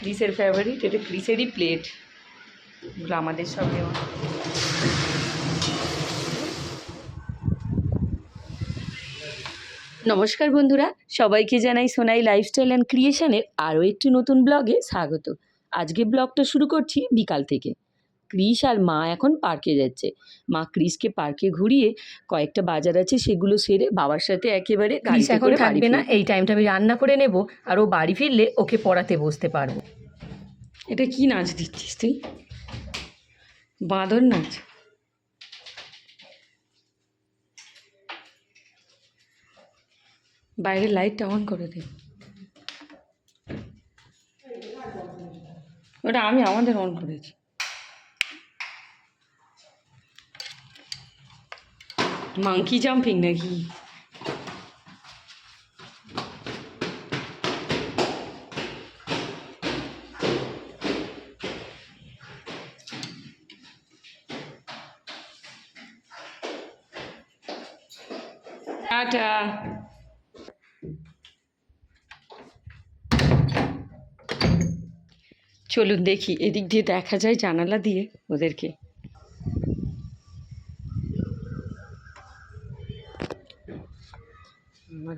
ক্রিসের favourite এটা ক্রিসেরই plate এগুলো আমাদের সব দেওয়া নমস্কার বন্ধুরা, সবাইকে জানাই সোনাই লাইফস্টাইল অ্যান্ড ক্রিয়েশনের আরও একটি নতুন ব্লগে স্বাগত। আজকে ব্লগটা শুরু করছি বিকাল থেকে। ক্রিস আর মা এখন পার্কে যাচ্ছে। মা ক্রিসকে পার্কে ঘুরিয়ে কয়েকটা বাজার আছে সেগুলো সেরে বাবার সাথে একেবারে ক্রিস এখন থাকবে না এই টাইমটা আমি রান্না করে নেব আর ও বাড়ি ফিরলে ওকে পড়াতে বসতে পারব। এটা কি নাচ দিচ্ছিস তুই? বাঁদর নাচ। বাইরের লাইটটা অন করে দে। ওটা আমি আমাদের অন করেছি। মাংকি জাম্পিং নাকি? টাটা চলুন দেখি এদিক দিয়ে দেখা যায় জানালা দিয়ে ওদেরকে।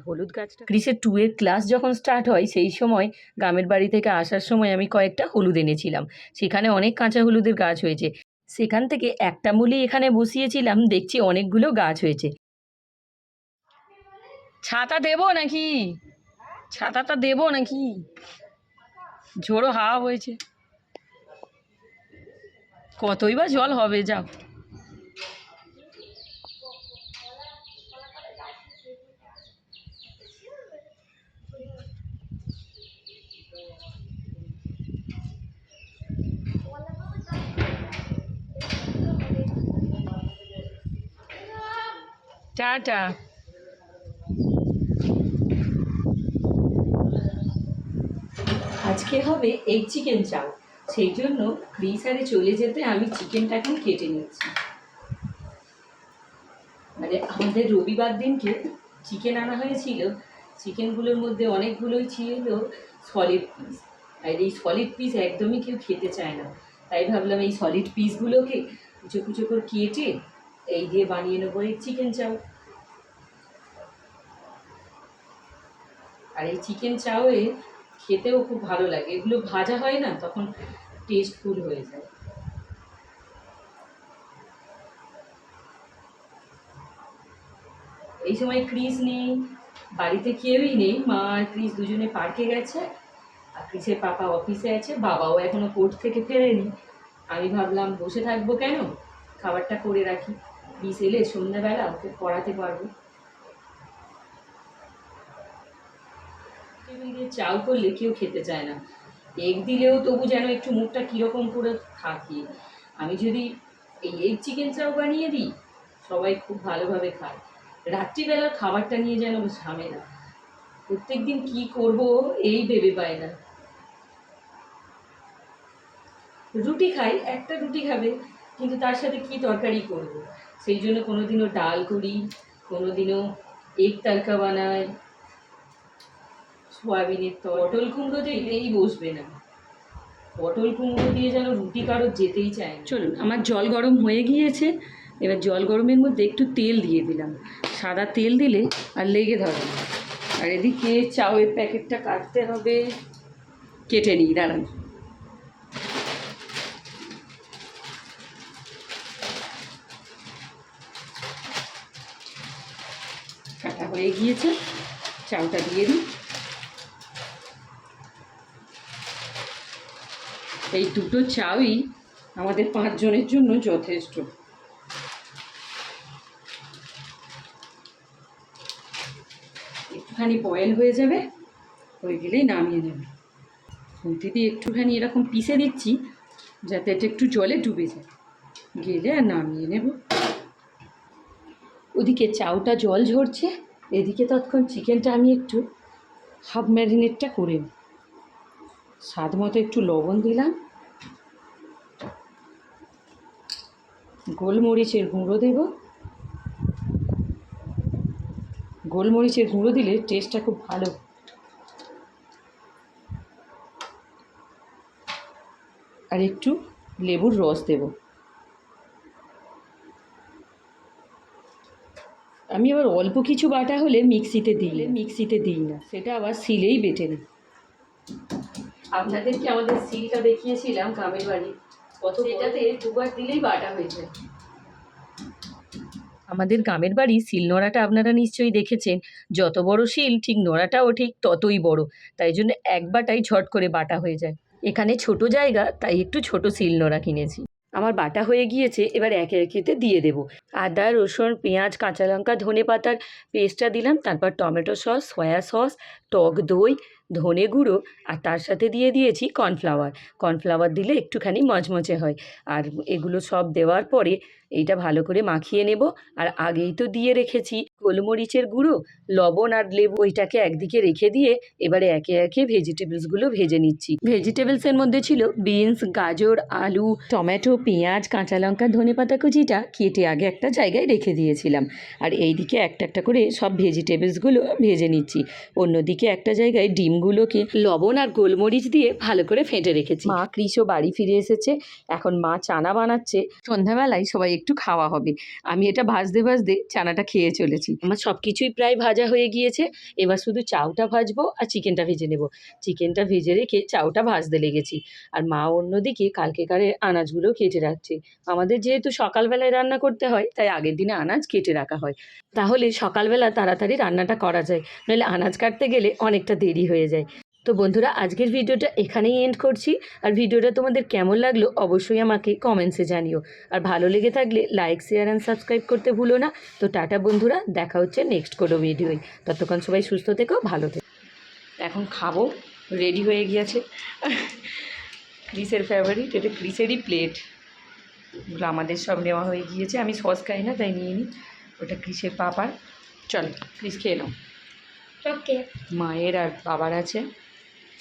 হলুদ গাছটা। ক্রিসের টু এর ক্লাস যখন স্টার্ট হয়, সেই সময় গ্রামের বাড়ি থেকে আসার সময় আমি কয়েকটা হলুদ এনেছিলাম। সেখানে অনেক কাঁচা হলুদের গাছ হয়েছে। সেখান থেকে একটা মুলি এখানে বসিয়েছিলাম, দেখছি অনেকগুলো গাছ হয়েছে। ছাতা দেবো নাকি? ছাতাটা দেবো নাকি? ঝোড়ো হাওয়া হয়েছে কতই বা জল হবে যাও টাটা। আজকে হবে এই চিকেন চাও সেই জন্য ফ্রিজারে চলে যেতে আমি চিকেনটা এখন কেটে নিচ্ছি। মানে আমাদের রবিবার দিনকে চিকেন আনা হয়েছিল। চিকেনগুলোর মধ্যে অনেকগুলোই ছিল সলিড পিস আর এই সলিড পিস একদমই কেউ খেতে চায় না। তাই ভাবলাম এই সলিড পিসগুলোকে কুচো কুচো করে কেটে এই দিয়ে বানিয়ে নেব এই চিকেন চাউ। আর এই চিকেন চাওয়ে খেতেও খুব ভালো লাগে। এগুলো ভাজা হয় না, তখন টেস্টফুল হয়ে যায়। এই সময় ক্রিস নেই, বাড়িতে কেউই নেই। মা আর ক্রিস দুজনে পার্কে গেছে। আর ক্রিসের পাপা অফিসে আছে, বাবাও এখনও কোর্ট থেকে ফেরেনি। আমি ভাবলাম, বসে থাকব কেন? খাবারটা করে রাখি। ক্রিস এলে সন্ধ্যাবেলা ওকে পড়াতে পারব। চাল করলে কেউ খেতে চায় না। এগ দিলেও তবু যেন একটু মুখটা কীরকম করে থাকি। আমি যদি এই এগ চিকেন চাও বানিয়ে দিই, সবাই খুব ভালোভাবে খায়। রাত্রিবেলার খাবারটা নিয়ে যেন ঝামেলা। প্রত্যেক দিন কী করব এই ভেবে পায় না। রুটি খাই, একটা রুটি খাবে, কিন্তু তার সাথে কি তরকারি করব? সেই জন্য কোনোদিনও ডাল করি, কোনোদিনও এগ তরকা বানাই, সোয়াবিনের তো পটল কুমড়ো তো দিলেই বসবে না। পটল কুমড়ো দিয়ে যেন রুটি কারও যেতেই চায় চলুন, আমার জল গরম হয়ে গিয়েছে, এবার জল গরমের মধ্যে একটু তেল দিয়ে দিলাম। সাদা তেল দিলে আর লেগে ধরে। আর এদিকে চাউয়ের প্যাকেটটা কাটতে হবে। কেটে নিই, দাঁড়ান। কাটা হয়ে গিয়েছে। চাউটা দিয়ে দিই। এই দুটো চাউই আমাদের পাঁচজনের জন্য যথেষ্ট। একটুখানি বয়েল হয়ে যাবে, হয়ে গেলেই নামিয়ে নেবে। খুন্তি দিয়ে একটুখানি এরকম পিষে দিচ্ছি, যাতে এটা একটু জলে ডুবে যায়। গেলে আর নামিয়ে নেব। ওদিকে চাউটা জল ঝরছে। এদিকে তৎক্ষণ চিকেনটা আমি একটু হাফ ম্যারিনেটটা করে। স্বাদ মতো একটু লবণ দিলাম। গোলমরিচের গুঁড়ো দেব। গোলমরিচের গুঁড়ো দিলে টেস্টটা খুব ভালো। আর একটু লেবুর রস দেব। আমি আবার অল্প কিছু বাটা হলে মিক্সিতে দিই মিক্সিতে দিই না। সেটা আবার সিলেই বেটে নিই। আপনাদেরকে আমাদের সিলটা দেখিয়েছিলাম গ্রামের বাড়ি। কত সেটাতে দুবার দিলেই বাটা হয়ে যায়। আমাদের গ্রামের বাড়ি শিল নোড়াটা আপনারা নিশ্চয়ই দেখেছেন। যত বড় শিল ঠিক নোড়াটাও ঠিক ততই বড়। তাই জন্য এক বাটাই ঝট করে বাটা হয়ে যায়। এখানে ছোট জায়গা তাই একটু ছোট শিল নোড়া কিনেছি। আমার বাটা হয়ে গিয়েছে, এবার একে একেতে দিয়ে দেব। আদা, রসুন, পেঁয়াজ, কাঁচা লঙ্কা, ধনে পাতার পেস্টটা দিলাম, তারপর টমেটো সস, সয়া সস, টক দই, ধনে গুঁড়ো, আর তার সাথে দিয়ে দিয়েছি কর্নফ্লাওয়ার। কর্নফ্লাওয়ার দিলে একটুখানি মচমচে হয়। আর এগুলো সব দেওয়ার পরে এইটা ভালো করে মাখিয়ে নেব, আর আগেই তো দিয়ে রেখেছি। গোলমরিচের গুঁড়ো, লবণ আর লেবু ওইটাকে একদিকে রেখে দিয়ে এবারে একে একে ভেজিটেবলসগুলো ভেজে নিচ্ছি। ভেজিটেবলসের মধ্যে ছিল বিনস, গাজর, আলু, টমেটো, পেঁয়াজ, কাঁচা লঙ্কা, ধনে পাতা কুচিটা কেটে আগে একটা জায়গায় রেখে দিয়েছিলাম। আর এইদিকে একটা একটা করে সব ভেজিটেবলসগুলো ভেজে নিচ্ছি। অন্যদিকে একটা জায়গায় ডিমগুলোকে লবণ আর গোলমরিচ দিয়ে ভালো করে ফেটে রেখেছি। মা কৃষও বাড়ি ফিরে এসেছে। এখন মা চানা বানাচ্ছে। সন্ধ্যাবেলায় সবাই একটু খাওয়া হবে। আমি এটা ভাজতে ভাজতে চানাটা খেয়ে চলেছি। আমার সব কিছুই প্রায় ভাজা হয়ে গিয়েছে। এবার শুধু চাউটা ভাজবো আর চিকেনটা ভেজে নেব। চিকেনটা ভেজে রেখে চাউটা ভাজতে লেগেছি। আর মা অন্যদিকে কালকে কারে আনাজগুলো কেটে রাখছে। আমাদের যেহেতু সকালবেলায় রান্না করতে হয়, তাই আগের দিনে আনাজ কেটে রাখা হয়। তাহলে সকালবেলা তাড়াতাড়ি রান্নাটা করা যায়। নইলে আনাজ কাটতে গেলে অনেকটা দেরি হয়ে যায়। তো বন্ধুরা আজকের ভিডিওটা এখানেই এন্ড করছি। আর ভিডিওটা তোমাদের কেমন লাগল অবশ্যই আমাকে কমেন্টসে জানিও। আর ভালো লেগে থাকলে লাইক শেয়ার অ্যান্ড সাবস্ক্রাইব করতে ভুলো না। তো টাটা বন্ধুরা দেখা হচ্ছে নেক্সট কোনো ভিডিওয় ততক্ষণ সবাই সুস্থ থেকো ভালো থেকো। এখন খাব রেডি হয়ে গিয়েছে। ক্রিসের ফেভারিট এটা ক্রিসেরই প্লেট আমাদের সব নেওয়া হয়ে গিয়েছে। আমি সস খাই না তাই নিয়ে নিই ওটা ক্রিসের পাপার। চল ক্রিস খেয়ে নাও। ওকে মায়ের আর বাবার আছে।